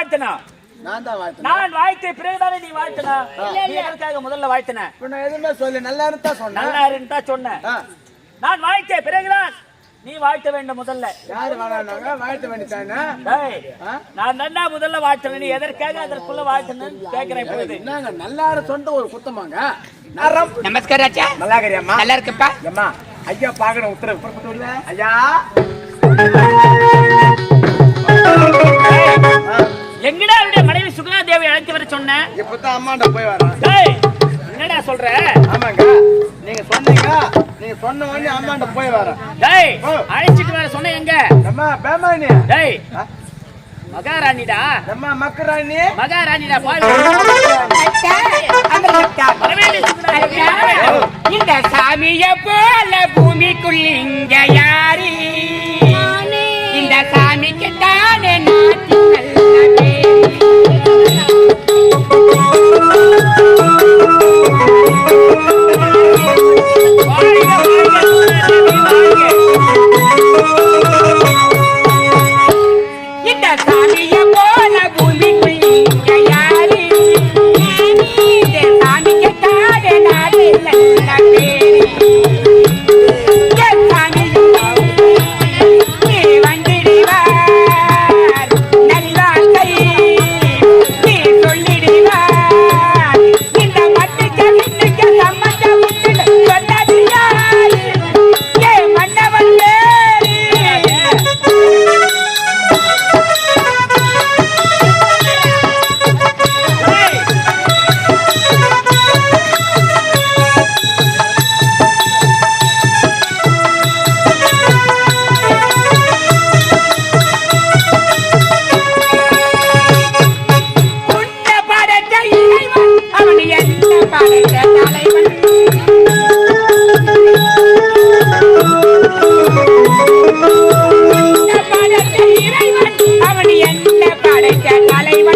வாழ்த்தணும் நான் தான் வாழ்த்தேன். நான் வாழ்த்த பிறகுதானே நீ வாழ்த்தனா? நீ எதற்காக முதல்ல வாழ்த்தின? எதுவுமே சொல்லி நல்லா இருந்தா சொன்னேன். நல்லா இருந்தா சொன்னேன். ஆ, நான் வாழ்த்த பிறகுதான். நீ வாழ்த்த வேண்டும் முதல்ல. யாரு வாழ்த்த வேண்டித்தானே டேய், ஆ? நான் தானே முதல்ல வாழ்த்தணும் நீ எதற்காக அதற்குள்ள வாழ்த்தணும்னு கேட்கிறேன் இப்பொழுது. என்னங்க? நல்லா சொந்த ஒரு குத்தமாங்க. நரம். நமஸ்கார் ராஜா. நல்லா இருக்கிறியம்மா நல்லா இருக்குப்பா. அம்மா ஐயா பாக்கணும் உத்தரவு. புறப்பட்டு ஐயா. எங்கடா அவருடைய மனைவி சுகுணா தேவி அழைத்து வர சொன்னேன் இப்பதான் அம்மாண்ட போய் வரேன் டேய், என்னடா சொல்ற? ஆமாங்க. நீங்க சொன்னீங்க. நீங்க சொன்ன உடனே அம்மாண்ட போய் வரேன் டேய் அழைச்சிட்டு வர சொன்ன எங்க? அம்மா பேமானி டேய்? மகாராணிடா? அம்மா மக்கராணி. மகாராணிடா பாரு. இந்த சாமிய போல பூமிக்குள் இங்க யாரு? இந்த சாமிக்கு தானே நாட்டி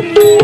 தலைவன் நன்மை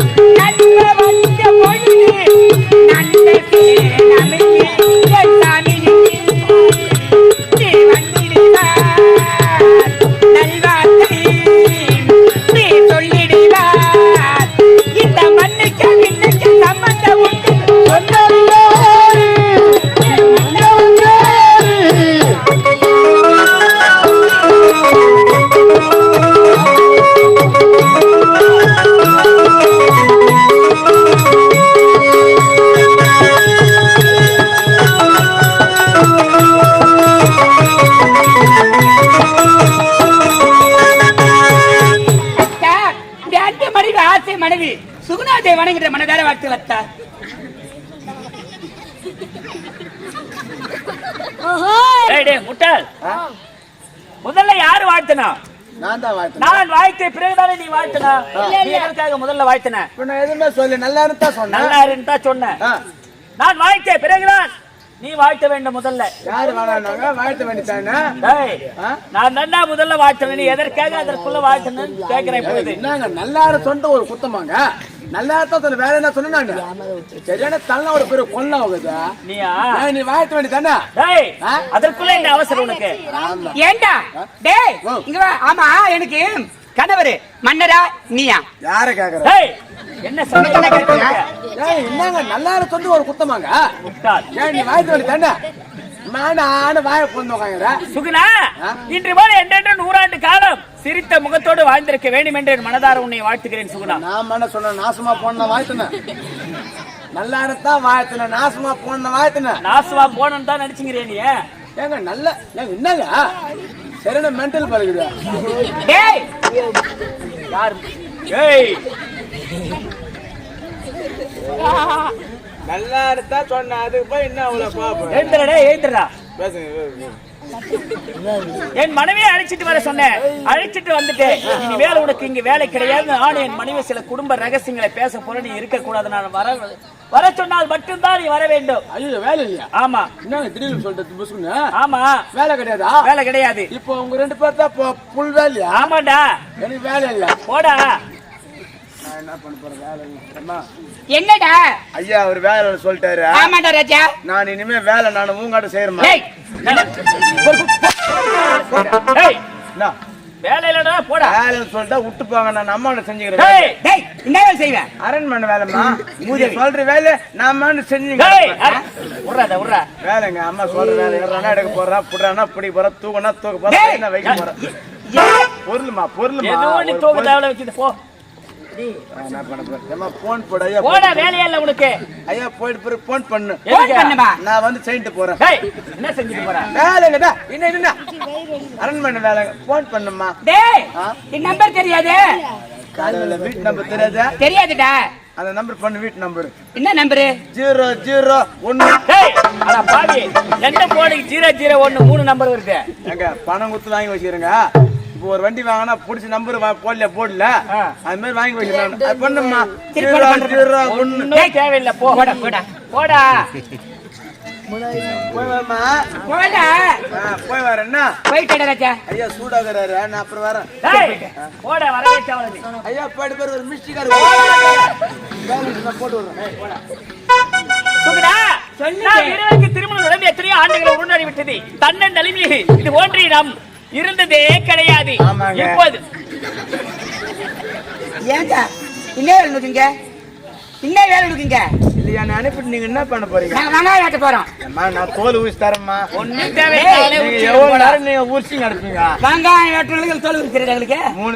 மனைவி சுகுணாதை வணங்குகிற மனதார வாழ்த்து வத்தா டேய், டேய், முட்டாள். முதல்ல யாரு வாழ்த்தனா? நான் தான் வாழ்த்தேன் நான் வாழ்த்த பிறகுதானே நீ வாழ்த்தனா? நீ எதற்காக முதல்ல வாழ்த்தின? எதுவுமே சொல்லி நல்லா இருந்தா சொன்னேன். நல்லா இருந்தா சொன்னேன். ஆ, நான் வாழ்த்த பிறகுதான். நீ வாழ்த்த வேண்டும் முதல்ல. யாரு வாழ்த்த வேண்டித்தானே? நான் தானே முதல்ல வாழ்த்தணும் நீ எதற்காக அதற்குள்ள வாழ்த்தணும்னு கேட்கிறேன் நல்லா சொந்த ஒரு குத்தமாங்க? நல்லா தான் சொல்ல வேற என்ன சொன்ன நானு? சரியான தள்ள ஒரு பெரிய கொல்ல ஆகுது நீயா? ஏன் நீ டேய் ஆ? அதற்குள்ள என்ன அவசரம் உனக்கு. ஏண்டா? டேய் ஓ. இங்க வா. ஆமா எனக்கு கணவரு மன்னரா நீயா? யார கேக்குற? டேய் என்ன? ஏய் என்னங்க நல்லா சொந்த ஒரு குத்தமாங்க? ஏன் நீ வாழ்த்த வேண்டித்தானே நானு வாய பொண்ணு உட்காங்குற சுகுணா இன்று போல என்றென்று நூறாண்டு காலம்? சிரித்த முகத்தோடு வாழ்ந்திருக்க வேண்டும் என்று என் மனதார உன்னை வாழ்த்துகிறேன் சுகுணா. நான் மன சொன்ன நாசமா போன வாழ்த்தினேன் நல்லா இருந்தா வாழ்த்தினேன் நாசமா போன வாழ்த்தினேன் நாசுவா போனன்னு தான் நடிச்சுங்கிறே நீ. ஏங்க நல்ல என்னங்க? சரியான மென்டல் பழகுது டேய்! யார்? ஏய் நல்லா இருந்தா சொன்ன அதுக்கு போய் என்ன அவ்வளவு பாப்பேன் எழுந்துடா எழுந்துடா பேசுங்க. என் மனைவியை அழைச்சிட்டு வர சொன்னேன். அழைச்சிட்டு வந்துட்டேன் இனி வேலை உனக்கு இங்க வேலை கிடையாது. நானும் என் மனைவி சில குடும்ப ரகசியங்களை பேச போற நீ இருக்க கூடாது நான் வர வர சொன்னால் மட்டும்தான் நீ வர வேண்டும். ஐயோ வேலை இல்லையா? ஆமா. என்னங்க திடீர்னு சொல்றது புசுக்குன்னு ஆமா. வேலை கிடையாதா? வேலை கிடையாது. இப்போ உங்க ரெண்டு பேர் தான் புல் வேலையா? ஆமாண்டா. எனக்கு வேலை இல்ல போடா. என்ன பண்ண போறேன் வேலை என்னடா? ஐயா அவர் வேலை சொல்லிட்டாரு. ஆமாடா ராஜா. நான் இனிமே வேலை நான் உங்காட்ட செய்யறேன் வேலையிலடா போடா. வேலைன்னு சொல்லிட்டா விட்டு போங்க நான் அம்மா செஞ்சுக்கிறேன். டேய் என்ன வேலை செய்வேன் அரண்மனை வேலைம்மா. மூதி சொல்ற வேலை நான் டேய் செஞ்சுக்கிறேன் அட, உர்றாத உர்றா. வேலைங்க அம்மா சொல்ற வேலை. ஏறானா எடுக்க போறா புடுறானா பிடி போறா தூக்கனா தூக்க போறா. என்ன வைக்க போறா? பொருளுமா பொருளுமா ஏதோ நீ தூக்க வச்சுட்டு போ. போன் போடு ஐயா போடா வேலையே இல்ல உனக்கு. ஐயா போயிட்டு பிறகு போன் பண்ணு. போன் எதுக்கு? பண்ணுமா? நான் வந்து செஞ்சுட்டு போறேன். டேய் என்ன செஞ்சுட்டு போற? வேலைங்கடா என்ன என்ன? அரண்மனை வேலைங்க போன் பண்ணுமா டேய்? என் நம்பர் தெரியாது? காலையில வீட்டு நம்பர் தெரியாதா? தெரியாதுடா. அந்த நம்பர் பண்ணு வீட்டு நம்பர் என்ன நம்பரு ஜீரோ ஜீரோ ஒன்னு. பாவி. எந்த போனுக்கு ஜீரோ ஜீரோ ஒன்னு மூணு நம்பர் வருது. எங்க பணம் கொடுத்து வாங்கி வச்சிருங்க இப்போ ஒரு வண்டி வாங்கினா புடிச்ச நம்பர் போடல. போடல. அது மாதிரி வாங்கி வச்சிருக்காங்க பண்ணுமா ஜீரோ போடு, போடு. தேவையில்லை. போடா போடா. போடா. போய் வரமா போடா. போய் வரேன்னா போயிட்டேடா ராஜா. ஐயா சூடாகிறாரு. நான் அப்புறம் வரேன். டேய். போடா வரவே தேவையில்லை ஐயா போயிட்டு பேர் ஒரு மிஸ்டிக்காரு போட்டு விடுறேன். இருவருக்கு திருமணம் நடந்து எத்தனையோ ஆண்டுகள் முன்னாடி விட்டது. தன்னன் தலைமையில் இது ஒன்றி நாம் இருந்ததே கிடையாது. இப்போது. ஏங்க என்ன வேலை இருக்குங்க என்ன வேலை இல்லையா நான் அனுப்பிட்டு நீங்க என்ன பண்ண போறீங்க? நாங்க போறோம். அம்மா நான் தோல் ஊசி தரேம்மா. ஒன்னும் தேவையில்லை. நீங்க எவ்வளவு நேரம் நீங்க ஊசி நடப்பீங்க தோல் இருக்கிறது எங்களுக்கு மூணு